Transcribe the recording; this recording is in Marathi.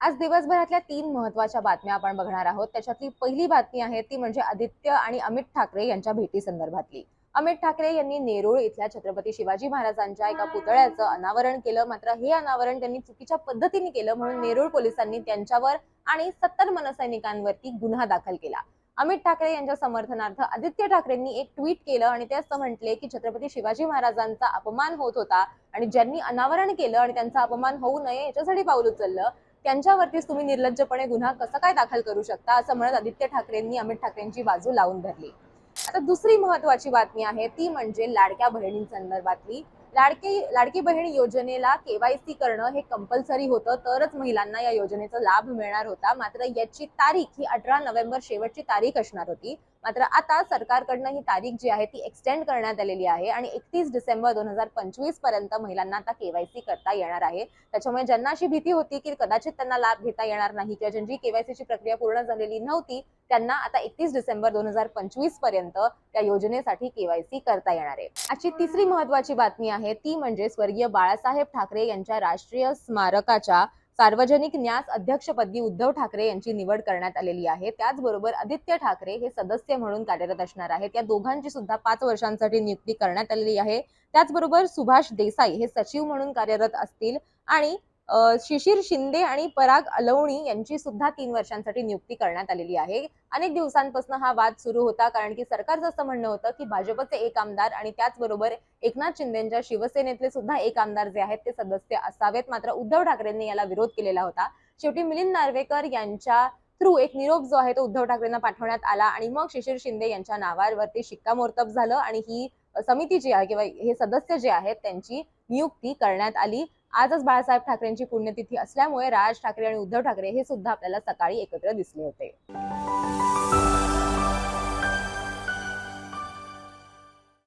आज दिवसभरातल्या तीन महत्त्वाच्या बातम्या आपण बघणार आहोत. त्याच्यातली पहिली बातमी आहे ती म्हणजे आदित्य आणि अमित ठाकरे यांच्या भेटी संदर्भातली अमित ठाकरे यांनी नेरूळ इथल्या छत्रपती शिवाजी महाराजांच्या एका पुतळ्याचं अनावरण केलं. मात्र हे अनावरण त्यांनी चुकीच्या पद्धतीने केलं म्हणून नेरूळ पोलिसांनी त्यांच्यावर आणि सत्तर मनसैनिकांवरती गुन्हा दाखल केला. अमित ठाकरे यांच्या समर्थनार्थ आदित्य ठाकरेंनी एक ट्विट केलं आणि ते असं म्हटले की छत्रपती शिवाजी महाराजांचा अपमान होत होता आणि ज्यांनी अनावरण केलं आणि त्यांचा अपमान होऊ नये याच्यासाठी पाऊल उचललं त्यांच्यावरतीच तुम्ही निर्लज्जपणे गुन्हा कसा काय दाखल करू शकता असं म्हणत आदित्य ठाकरेंनी अमित ठाकरेंची बाजू लावून धरली. आता दुसरी महत्वाची बातमी आहे ती म्हणजे लाडक्या बहिणींसंदर्भातली. लाडकी लाडकी बहीण योजनेला केवायसी करणं हे कंपल्सरी होतं तरच महिलांना या योजनेचा लाभ मिळणार होता. मात्र याची तारीख ही अठरा नोव्हेंबर शेवटची तारीख असणार होती. मात्र आता सरकारकडनं ही तारीख जी आहे ती एक्सटेंड करण्यात आलेली आहे आणि एकतीस डिसेंबर दोन हजार पंचवीसपर्यंत महिलांना आता केवायसी करता येणार आहे. त्याच्यामुळे ज्यांना अशी भीती होती की कदाचित त्यांना लाभ घेता येणार नाही किंवा ज्यांची केवायसीची प्रक्रिया पूर्ण झालेली नव्हती त्यांना आता एकतीस डिसेंबर दोन हजार पंचवीसपर्यंत त्या योजनेसाठी केवायसी करता येणार आहे. आजची तिसरी महत्वाची बातमी आहे. ती म्हणजे स्वर्गीय बाळासाहेब ठाकरे यांच्या राष्ट्रीय स्मारकाच्या सार्वजनिक न्यास अध्यक्षपदी उद्धव ठाकरे यांची निवड करण्यात आलेली आहे. त्याचबरोबर आदित्य ठाकरे हे सदस्य म्हणून कार्यरत असणार आहेत. या दोघांची सुद्धा पाच वर्षांसाठी नियुक्ती करण्यात आलेली आहे. त्याचबरोबर सुभाष देसाई हे सचिव म्हणून कार्यरत असतील आणि शिशिर शिंदे आणि पराग अलवणी यांची सुद्धा तीन वर्षांसाठी नियुक्ती करण्यात आलेली आहे. अनेक दिवसांपासून हा वाद सुरू होता कारण की सरकारचं असं म्हणणं होतं की भाजपचे एक आमदार आणि त्याचबरोबर एकनाथ शिंदेच्या शिवसेनेतले सुद्धा एक आमदार जे आहेत ते सदस्य असावेत. मात्र उद्धव ठाकरेंनी याला विरोध केलेला होता. शेवटी मिलिंद नार्वेकर यांच्या थ्रू एक निरोप जो आहे तो उद्धव ठाकरेंना पाठवण्यात आला आणि मग शिशिर शिंदे यांच्या नावावरती शिक्कामोर्तब झालं आणि ही समिती जी आहे किंवा हे सदस्य जे आहेत त्यांची नियुक्ती करण्यात आली. आजच बाळासाहेब ठाकरेंची पुण्यतिथी असल्यामुळे राज ठाकरे आणि उद्धव ठाकरे हे सुद्धा आपल्याला सकाळी एकत्र दिसले होते.